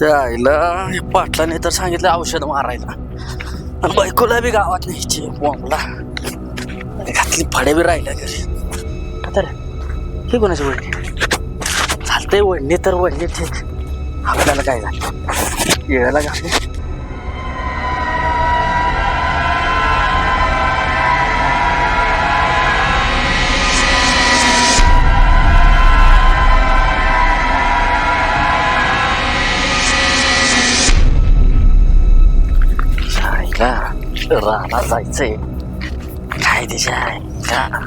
आईला पाटलाने तर सांगितलं औषध मारायला. आणि बायकोला बी गावात न्यायची बॉम्बला घातली फडे बी राहिल्या घरी. तर हे कोणाची वडणी चालतंय वडणी तर वडणी ठीक. आपल्याला काय झालं? येळायला घातली. राहणार जायचंय. काय दिशा आहे का?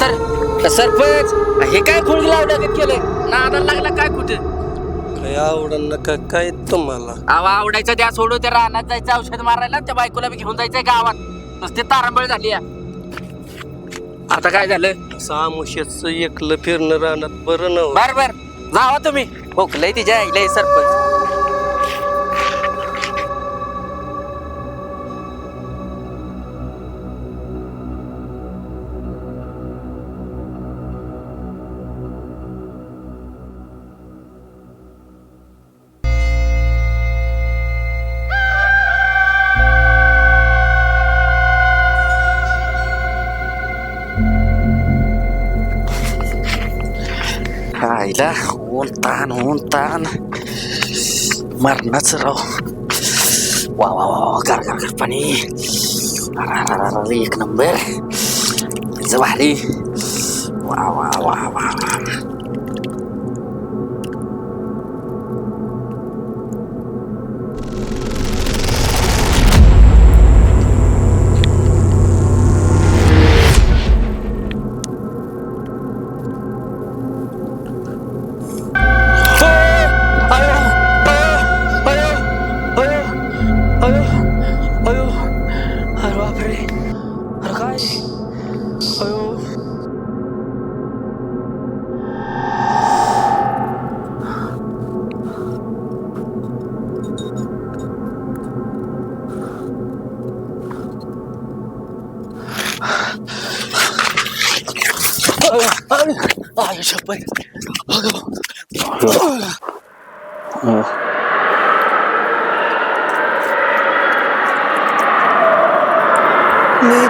तर सरपंच हे काय फुल लावलं केलंय? नादाला लागला काय कुठे? काय आवडन नका काय तुम्हाला? आवा आवडायचं त्या सोडू त्या रानात जायचं औषध मारायला त्या बायकोला बी घेऊन जायचंय गावात. नुसती तारांबळ झाली. आता काय झालं? सामुशेच एकलं फिरणं राहणार बरं नव्ह बर बर. जावा तुम्ही. खोकलंय तिच्या आईला सरपंच. ويلاه ونطعن ونطعن مر نصر. واو كركر كرباني ريك نمبر زوحلي واو واو واو. मी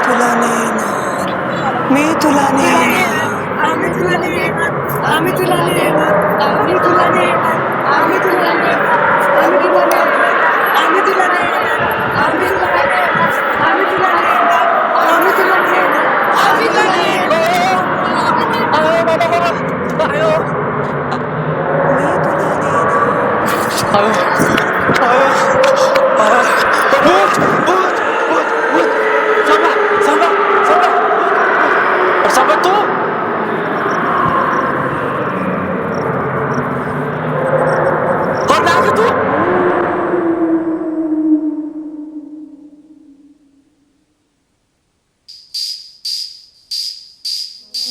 तुला नेणार मी तुला नेणार आम्ही तुला नेणार आम्ही तुला नेणार आम्ही तुला नेणार आम्ही तुला नेणार आम्ही तुला नेणार आम्ही तुला नेणार आम्ही तुला नेणार आम्ही तुला नेणार आम्ही तुला नेणार आम्ही तुला नेणार अयो बाबा बाबा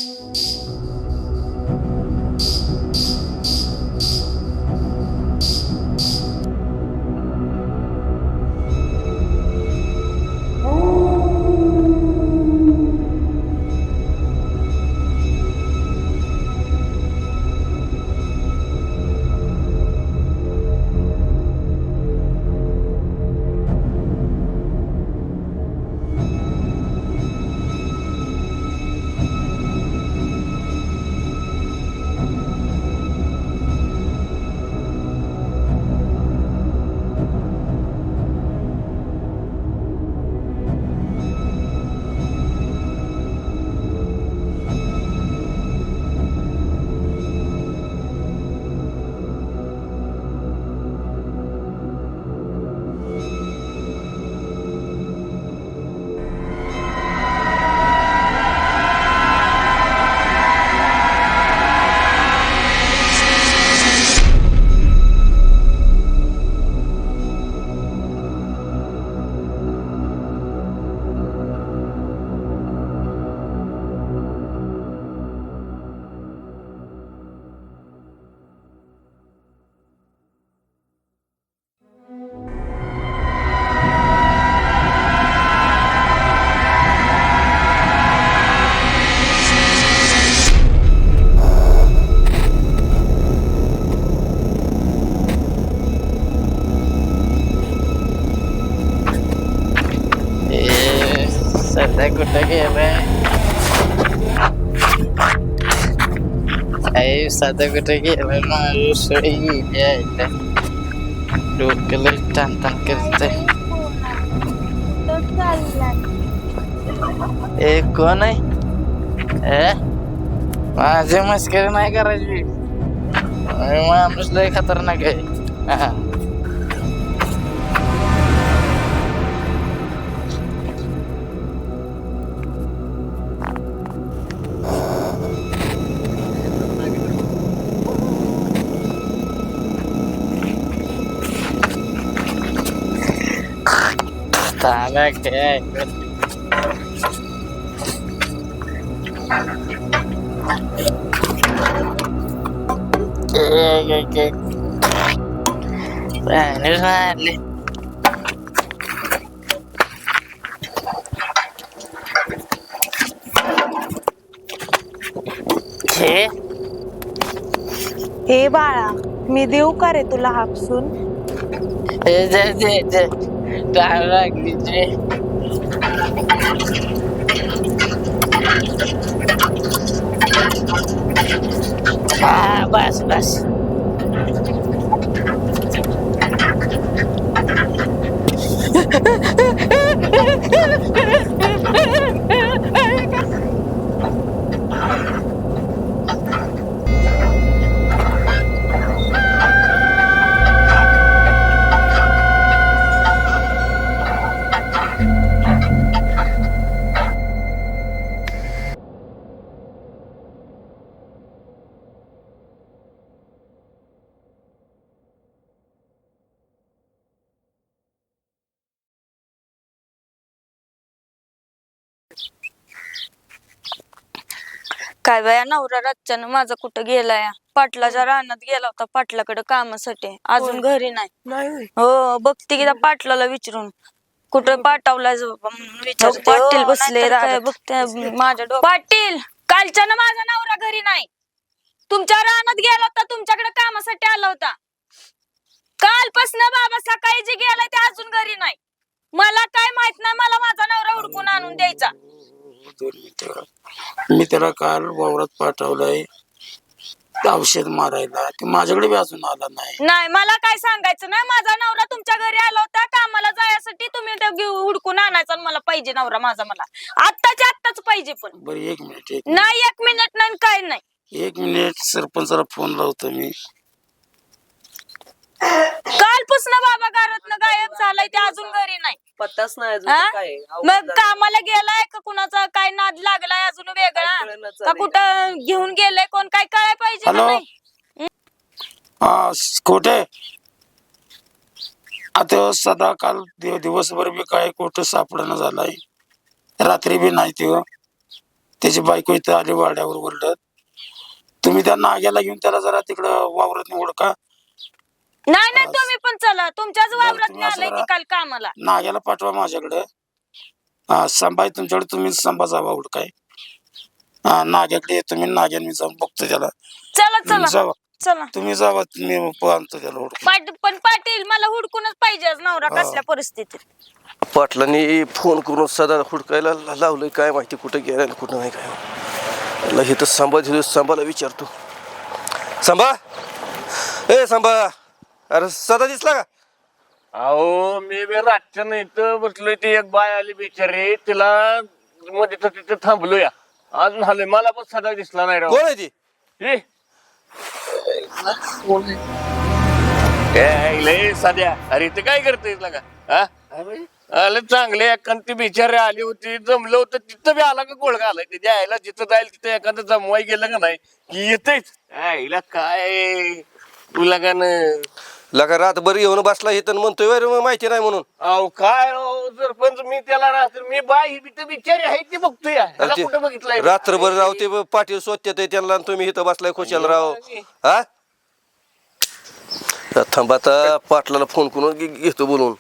Música आई साधं कुठे गेलं माणूस यायला डोक्याला ताण ताण करते ए कोण आहे ए माझी मस्करी नाही करायची अरे माणूस लय खतरनाक आहे हा. ¿Qué? हे बाळा मी देऊ का रे तुला हापसून Dara gece. Ah, bas bas. काय बाया नवरा रातच्यानं माझा कुठं गेलाय? पाटलाच्या रानात गेला होता पाटलाकडे कामासाठी. अजून घरी नाही. नाही हो बघते की त्या पाटलाला विचारून. कुठं पाठवलाय विचारते. पाटील बसले बघते माझ्या डोक्यात. पाटील कालच्यानं माझा नवरा घरी नाही. तुमच्या रानात गेला होता तुमच्याकडे कामासाठी आला होता. कालपासून बाबा सकाळी जे गेलाय ते अजून घरी नाही. मला काय माहीत नाही मला माझा नवरा हुडकून आणून द्यायचा. दोन मिनिटं मी त्याला काल वावरात पाठवलंय. औषध मारायला. ते माझ्याकडे बी अजून आला नाही. नाही मला काय सांगायचं नाही? माझा नवरा तुमच्या घरी आला होता. कामाला जायसाठी तुम्ही ते घेऊ- हुडकून आणायचा आणि मला पाहिजे नवरा माझा मला. आत्ताच्या आत्ताच पाहिजे पण. बरं एक मिनिट एक नाही एक मिनिट नाही काय नाही. एक मिनिट सरपंचाला फोन लावतो मी. कालपासून बाबा घरात गायब झालाय ते अजून घरी नाही. पत्ताच नाही अजून हा? तर काय अवघड मग झालं. कामाला गेलाय का कुणाचा? काय नाद लागलाय अजून काय वेगळा का. कुठं घेऊन गेलाय? कोण? काय कळाय पाहिजे हॅलो? हा कोठे? आता सदा काल दिव- दिवसभर बी काय कुठं सापडणं झालाय. रात्री बी नाही ते त्याची बायको इथं आली वाड्यावर ओरडत. तुम्ही त्या नाग्याला घेऊन त्याला जरा तिकडं वावरत ओळखा नाही नाही तुम्ही पण चला. तुमच्याच वावरात तुम्ही असं आलाय ती. काल कामाला. नाग्याला पाठवा माझ्याकडे. हा संभाय तुमच्याकडे तुम्ही संभा जावा उडकाय हा नाग्याकडे येतो मी नाग्याने मी जाऊन बघतो त्याला. चला तुम्ही चला जावा. चला. तुम्ही जावा मी आणतो त्याला हुडकून पाट पण पाटील मला हुडकूनच पाहिजे आज नवरा हा. कसल्या परिस्थितीत. पाटलांनी फोन करून सदा हुडकायला ला- लावलंय काय माहिती कुठं गेलं आणि कुठं नाही काय. इथं सांबा दिलं सांबाला विचारतो. सांबा ए सांबा अरे सदा दिसला का? अहो मी बी रातच्या नाही तर बसलोय ती एक बाय आली बिचारी. तिला मध्ये तर तिथे थांबलोय. अजून आलोय. मला पण सदा दिसला नाही राव. कोण आहे ती? लय साध्या. अरे ते काय करतेस हा? आलं चांगले एखादी बिचारी आली होती जमलं होतं तिथं बी आला का गोळगा आलाय? ते द्यायला जिथं जाईल तिथं एखादं जमवाय गेलं का नाही? की येतेच आईला काय? तुला का न लगा रातभर येऊन बसला इथं म्हणतोय "वय रे, मग माहिती नाही म्हणून. अहो काय राव, सरपंच मी त्याला राहतो मी बाई ही बिचारी आहे ती बघतोय. ह्याला अरे कुठं बघितलंय? रात्रभर राव ते पाटील स्वच्छते ते त्यांना आणि तुम्ही इथं बसलाय खुशाल राव. हा? आता थांबा आता पाटलाला फोन करून घे- घेतो बोलून.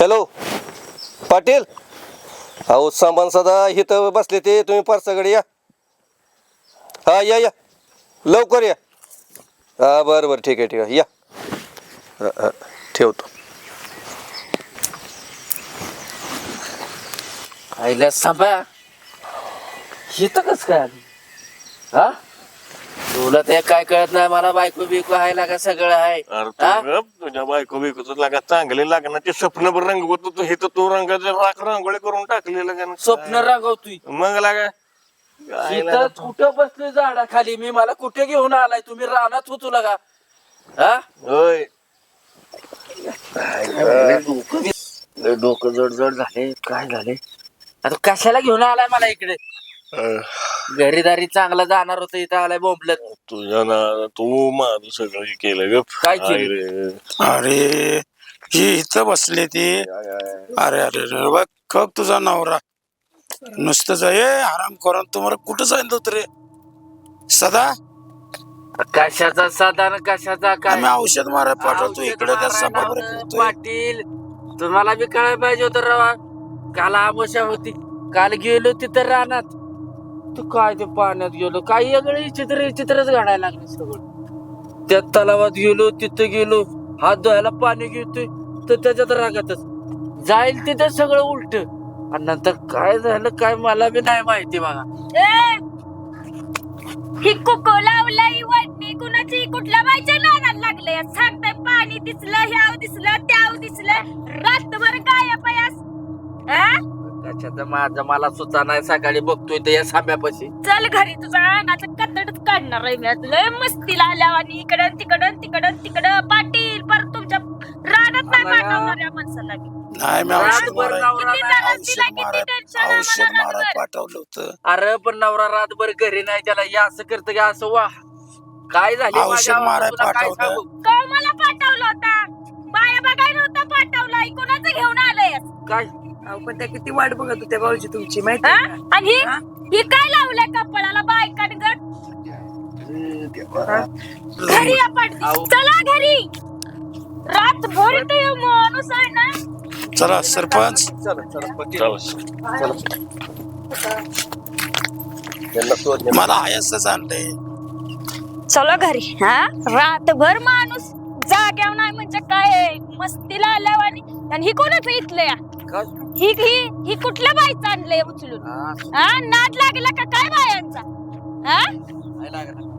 हॅलो पाटील? अहो सामान सदा इथं बसले ते तुम्ही परसाकडे या. हा या या. लवकर या. हा बरं बरं ठीक आहे ठीक आहे. या. हा, हा, ठेवतो. आईला सांभा येतं कस काय आली? हा? तुला ते काय कळत नाही मला बायको बिको आहे का सगळं आहे. अरे तू हा? गप, तुझ्या बायको बिको लागा चांगले लागणार ते स्वप्नभर रंगवत होतो हे तर तू रंगाचं राख रांगोळी करून टाकलेलं का नाही? स्वप्न रागवतोय. मग लागा. काय इथं लागा? कुठं बसले झाडाखाली? मी मला कुठे घेऊन आलाय? तुम्ही रानात होतो का? हा? होय. लय डोकं जड जड झाले. काय झाले? आता कशाला घेऊन आलाय मला इकडे? घरीदारी चांगला जाणार होतं इथं आलाय बोंबलत. तुझ्या ना तू माझं सगळं हे केलं गप. काय केलं? रे अरे ही इथं बसले ते. अरे अरे अरे बघ बघ तुझा नवरा. नुसतं ए आराम करून तुम्हाला कुठं जाईल रे सदा? कशाचा साधारण कशाचा काय? आम्ही औषध मारा पाठवतो औषध इकडे त्या मारायला पाटील. तुम्हाला बी कळायला पाहिजे होतं रवा. काल आमोशा होती. काल गेलो तिथं रानात. तू काय ते पाण्यात गेलो? काही वेगळे चित्र चित्रच घडायला लागले सगळं. त्या तलावात गेलो तिथं गेलो. हात धुवायला पाणी घेतोय तर त्याच्यात रागातच. जाईल तिथं सगळं उलट. आणि नंतर काय झालं काय मला बी नाही माहिती बघा! ही कुको लावलाय वाटणी कुणाची कुठल्या बाईच्या नादाला लागलंय सांगताय पाणी दिसलं ह्याव दिसलं त्याव दिसलं रातभर गायब आहेस हा? त्याच्यात माझं मला सुचा नाही सकाळी बघतोय ते या साम्यापाशी चल घरी तुझा अंगाचं कतडच काढणार आहे मी आज. लय मस्तीला आल्या आणि इकडं तिकडं तिकडं तिकडं पाटील परत नाही आला. पाठवणार या माणसाला मी. नाही मी औषध रातभर मारा नवरा किती नाही. त्रास दिला, औषध किती मारा टेन्शन औषध आम्हाला मारा रातभर. पाठवलं होतं अरे पण नवरा रातभर घरी नाही त्याला या असं करतं की असं वा काय झाले औषध माझ्या माराय तुला काय पाठवलं. सांगू? का मला पाठवलं होता बाया बघायला नव्हता पाठवला कोणाचं घेऊन आलंय काय अहो, पण त्या किती वाट बघत होत्या भाऊजी तुमची माहिती हा? आहे का? आणि ही ही काय लावलंय कपडाला बायकान गट घरी आपण. चला घरी रातभर ते माणूस आहे ना? चला सरपंच. चला चला पटील. चला त्यांना शोध मला आणलंय चला घरी हा? रातभर माणूस जाग्याव नाही म्हणजे काय मस्तीला आल्यावर आणि आणि ही कोणाचं इथलं या काय? ही ही ही कुठल्या बाईचं आणलंय उचलून? हा, हा? नाद लागला का काय बायांचा? हा? नाही लागणार.